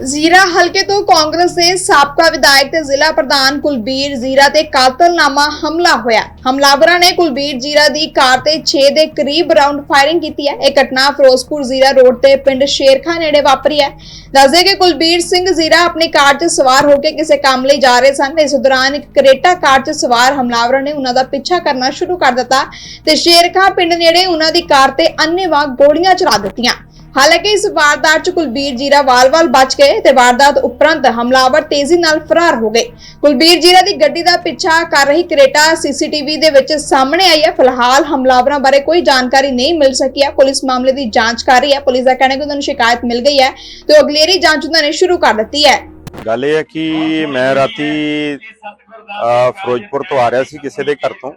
ਜ਼ੀਰਾ ਹਲਕੇ ਤੋਂ ਕਾਂਗਰਸ ਦੇ ਸਾਬਕਾ ਵਿਧਾਇਕ ਤੇ ਜ਼ਿਲ੍ਹਾ ਪ੍ਰਧਾਨ ਕੁਲਬੀਰ ਜ਼ੀਰਾ ਤੇ ਕਾਤਲਨਾਮਾ ਹਮਲਾ ਹੋਇਆ। ਹਮਲਾਵਰਾਂ ਨੇ ਕੁਲਬੀਰ ਜ਼ੀਰਾ ਦੀ ਕਾਰ ਤੇ 6 ਦੇ ਕਰੀਬ ਰਾਉਂਡ ਫਾਇਰਿੰਗ ਕੀਤੀ ਹੈ। ਇਹ ਘਟਨਾ ਫਿਰੋਜ਼ਪੁਰ ਜ਼ੀਰਾ ਰੋਡ ਤੇ ਪਿੰਡ ਸ਼ੇਰਖਾ ਨੇੜੇ ਵਾਪਰੀ ਹੈ। ਦੱਸਦੇ ਕਿ ਕੁਲਬੀਰ ਸਿੰਘ ਜ਼ੀਰਾ ਆਪਣੀ ਕਾਰ 'ਚ ਸਵਾਰ ਹੋ ਕੇ ਕਿਸੇ ਕੰਮ ਲਈ ਜਾ ਰਹੇ ਸਨ। ਇਸ ਦੌਰਾਨ ਇੱਕ ਕਰੇਟਾ ਕਾਰ 'ਚ ਸਵਾਰ ਹਮਲਾਵਰਾਂ ਨੇ ਉਹਨਾਂ ਦਾ ਪਿੱਛਾ ਕਰਨਾ ਸ਼ੁਰੂ ਕਰ ਦਿੱਤਾ ਤੇ ਸ਼ੇਰਖਾ ਪਿੰਡ ਨੇੜੇ ਉਹਨਾਂ ਦੀ ਕਾਰ ਤੇ ਅੰਨ੍ਹੇਵਾਹ ਗੋਲੀਆਂ ਚਲਾ ਦਿੱਤੀਆਂ। ਹਾਲਾਂਕਿ ਇਸ ਵਾਰਦਾਤ 'ਚ ਕੁਲਬੀਰ ਜੀਰਾ ਵਾਲ-ਵਾਲ ਬਚ ਗਏ ਤੇ ਵਾਰਦਾਤ ਉਪਰੰਤ ਹਮਲਾਵਰ ਤੇਜ਼ੀ ਨਾਲ ਫਰਾਰ ਹੋ ਗਏ। ਕੁਲਬੀਰ ਜੀਰਾ ਦੀ ਗੱਡੀ ਦਾ ਪਿੱਛਾ ਕਰ ਰਹੀ ਕਰੇਟਾ ਸੀਸੀਟੀਵੀ ਦੇ ਵਿੱਚ ਸਾਹਮਣੇ ਆਈ ਹੈ। ਫਿਲਹਾਲ ਹਮਲਾਵਰਾਂ ਬਾਰੇ ਕੋਈ ਜਾਣਕਾਰੀ ਨਹੀਂ ਮਿਲ ਸਕੀ ਹੈ। ਪੁਲਿਸ ਮਾਮਲੇ ਦੀ ਜਾਂਚ ਕਰ ਰਹੀ ਹੈ। ਪੁਲਿਸ ਦਾ ਕਹਿਣਾ ਹੈ ਕਿ ਉਹਨਾਂ ਨੂੰ ਸ਼ਿਕਾਇਤ ਮਿਲ ਗਈ ਹੈ ਤੇ ਅਗਲੇਰੀ ਜਾਂਚ ਉਹਨਾਂ ਨੇ ਸ਼ੁਰੂ ਕਰ ਦਿੱਤੀ ਹੈ। ਗੱਲ ਇਹ ਹੈ ਕਿ ਮੈਂ ਰਾਤੀ ਫਿਰੋਜ਼ਪੁਰ ਤੋਂ ਆ ਰਿਹਾ ਸੀ ਕਿਸੇ ਦੇ ਘਰ ਤੋਂ।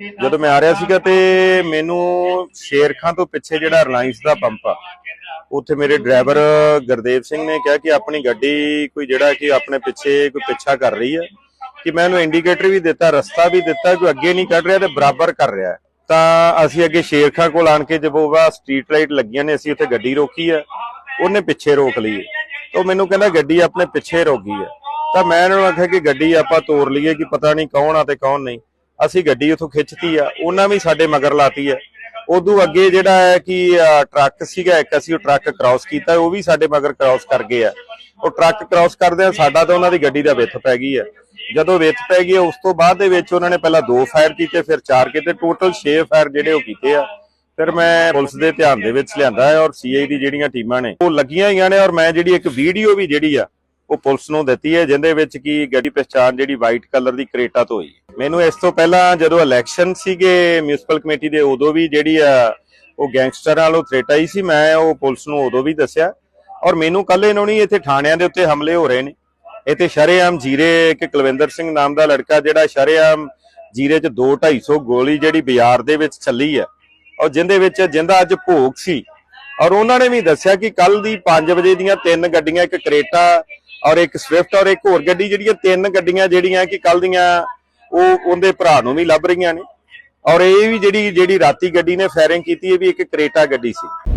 ਜਦੋਂ ਮੈਂ ਆ ਰਿਹਾ ਸੀਗਾ ਤੇ ਮੈਨੂੰ ਸ਼ੇਰਖਾਂ ਤੋਂ ਪਿੱਛੇ ਜਿਹੜਾ ਰਿਲਾਇੰਸ ਦਾ ਪੰਪ ਆ, ਉੱਥੇ ਮੇਰੇ ਡਰਾਈਵਰ ਗੁਰਦੇਵ ਸਿੰਘ ਨੇ ਕਿਹਾ ਕਿ ਆਪਣੀ ਗੱਡੀ ਕੋਈ ਜਿਹੜਾ ਕਿ ਆਪਣੇ ਪਿੱਛੇ ਕੋਈ ਪਿੱਛਾ ਕਰ ਰਹੀ ਹੈ ਕਿ ਮੈਂ ਉਹਨੂੰ ਇੰਡੀਕੇਟਰ ਵੀ ਦਿੱਤਾ, ਰਸਤਾ ਵੀ ਦਿੱਤਾ, ਕੋਈ ਅੱਗੇ ਨਹੀਂ ਕੱਢ ਰਿਹਾ ਤੇ ਬਰਾਬਰ ਕਰ ਰਿਹਾ। ਤਾਂ ਅਸੀਂ ਅੱਗੇ ਸ਼ੇਰਖਾਂ ਕੋਲ ਆਣ ਕੇ ਜਦੋਂ ਉਹ ਸਟਰੀਟ ਲਾਈਟ ਲੱਗੀਆਂ ਨੇ, ਅਸੀਂ ਉੱਥੇ ਗੱਡੀ ਰੋਕੀ ਹੈ ਉਹਨੇ ਪਿੱਛੇ ਰੋਕ ਲਈ ਤਾਂ ਉਹ ਮੈਨੂੰ ਕਹਿੰਦਾ ਗੱਡੀ ਆਪਣੇ ਪਿੱਛੇ ਰੁਕ ਗਈ ਹੈ ਤਾਂ ਮੈਂ ਇਹਨਾਂ ਆਖਿਆ ਕਿ ਗੱਡੀ ਆਪਾਂ ਤੋੜ ਲਈਏ ਕਿ ਪਤਾ ਨਹੀਂ ਕੌਣ ਆ ਤੇ ਕੌਣ ਨਹੀਂ। ਅਸੀਂ ਗੱਡੀ ਉਥੋਂ ਖਿੱਚਤੀ ਆ, ਉਹਨਾਂ ਵੀ ਸਾਡੇ ਮਗਰ ਲਾਤੀ ਹੈ ਉਦੋਂ ਅੱਗੇ ਜਿਹੜਾ ਹੈ ਕਿ ਟਰੱਕ ਸੀਗਾ, ਇੱਕ ਅਸੀਂ ਉਹ ਟਰੱਕ ਕ੍ਰਾਸ ਕੀਤਾ, ਉਹ ਵੀ ਸਾਡੇ ਮਗਰ ਕ੍ਰਾਸ ਕਰ ਗਏ ਆ। ਉਹ ਟਰੱਕ ਕ੍ਰਾਸ ਕਰਦਿਆਂ ਸਾਡਾ ਤਾਂ ਉਹਨਾਂ ਦੀ ਗੱਡੀ ਦਾ ਵਿੱਥ ਪੈ ਗਈ ਹੈ ਜਦੋਂ ਵਿੱਥ ਪੈ ਗਈ, ਉਸ ਤੋਂ ਬਾਅਦ ਦੇ ਵਿੱਚ ਉਹਨਾਂ ਨੇ ਪਹਿਲਾਂ ਦੋ ਫਾਇਰ ਕੀਤੇ, ਫਿਰ ਚਾਰ ਕੀਤੇ ਟੋਟਲ 6 ਫਾਇਰ ਜਿਹੜੇ ਉਹ ਕੀਤੇ ਆ। ਫਿਰ ਮੈਂ ਪੁਲਿਸ ਦੇ ਧਿਆਨ ਦੇ ਵਿੱਚ ਲਿਆਂਦਾ ਹੈ ਔਰ ਸੀਆਈ ਦੀ ਜਿਹੜੀਆਂ ਟੀਮਾਂ ਨੇ, ਉਹ ਲੱਗੀਆਂ ਹੋਈਆਂ ਨੇ ਔਰ ਮੈਂ ਜਿਹੜੀ ਇੱਕ ਵੀਡੀਓ ਵੀ ਜਿਹੜੀ ਆ ਉਹ ਪੁਲਿਸ ਨੂੰ ਦਿੱਤੀ ਹੈ ਜਿੰਦੇ ਵਿੱਚ ਕੀ ਗੱਡੀ ਪਛਾਣ ਜਿਹੜੀ ਵਾਈਟ ਕਲਰ ਦੀ ਕਰੇਟਾ ਤੋਂ ਹੋਈ। ਮੈਨੂੰ ਇਸ ਤੋਂ ਪਹਿਲਾਂ ਜਦੋਂ ਇਲੈਕਸ਼ਨ ਸੀਗੇ ਮਿਊਨਿਸਪਲ ਕਮੇਟੀ ਦੇ, ਉਦੋਂ ਵੀ ਜਿਹੜੀ ਆ, ਉਹ ਗੈਂਗਸਟਰ ਨਾਲ ਉਹ ਥ੍ਰੇਟ ਸੀ, ਮੈਂ ਉਹ ਪੁਲਿਸ ਨੂੰ ਉਦੋਂ ਵੀ ਦੱਸਿਆ। ਔਰ ਮੈਨੂੰ ਕੱਲ ਇਹਨੋਂ ਨਹੀਂ ਇੱਥੇ ਥਾਣਿਆਂ ਦੇ ਉੱਤੇ ਹਮਲੇ ਹੋ ਰਹੇ ਨੇ। ਇੱਥੇ ਸ਼ਰੇਆਮ ਜੀਰੇ ਇੱਕ ਕੁਲਵਿੰਦਰ ਸਿੰਘ ਨਾਮ ਦਾ ਲੜਕਾ, ਜਿਹੜਾ ਸ਼ਰੇਆਮ ਜੀਰੇ 'ਚ 2 250 ਗੋਲੀ ਜਿਹੜੀ ਬਾਜ਼ਾਰ ਦੇ ਵਿੱਚ ਚੱਲੀ ਆ, ਔਰ ਜਿੰਦੇ ਵਿੱਚ ਜਿੰਦਾ ਅੱਜ ਭੋਗ ਸੀ। ਔਰ ਉਹਨਾਂ ਨੇ ਵੀ ਦੱਸਿਆ ਕਿ ਕੱਲ ਦੀ 5 ਵਜੇ ਦੀਆਂ ਤਿੰਨ ਗੱਡੀਆਂ, ਇੱਕ ਕਰੇਟਾ ਔਰ ਇੱਕ ਸਵਿਫਟ ਔਰ ਇੱਕ ਹੋਰ ਗੱਡੀ ਜਿਹੜੀਆਂ ਤਿੰਨ ਗੱਡੀਆਂ ਜਿਹੜੀਆਂ ਕਿ ਕੱਲ ਦੀਆਂ ਉਹ ਉਹਦੇ ਭਰਾ ਨੂੰ ਵੀ ਲੱਭ ਰਹੀਆਂ ਨੇ। ਔਰ ਇਹ ਵੀ ਜਿਹੜੀ ਜਿਹੜੀ ਰਾਤੀ ਗੱਡੀ ਨੇ ਫਾਇਰਿੰਗ ਕੀਤੀ, ਇਹ ਵੀ ਇੱਕ ਕਰੇਟਾ ਗੱਡੀ ਸੀ।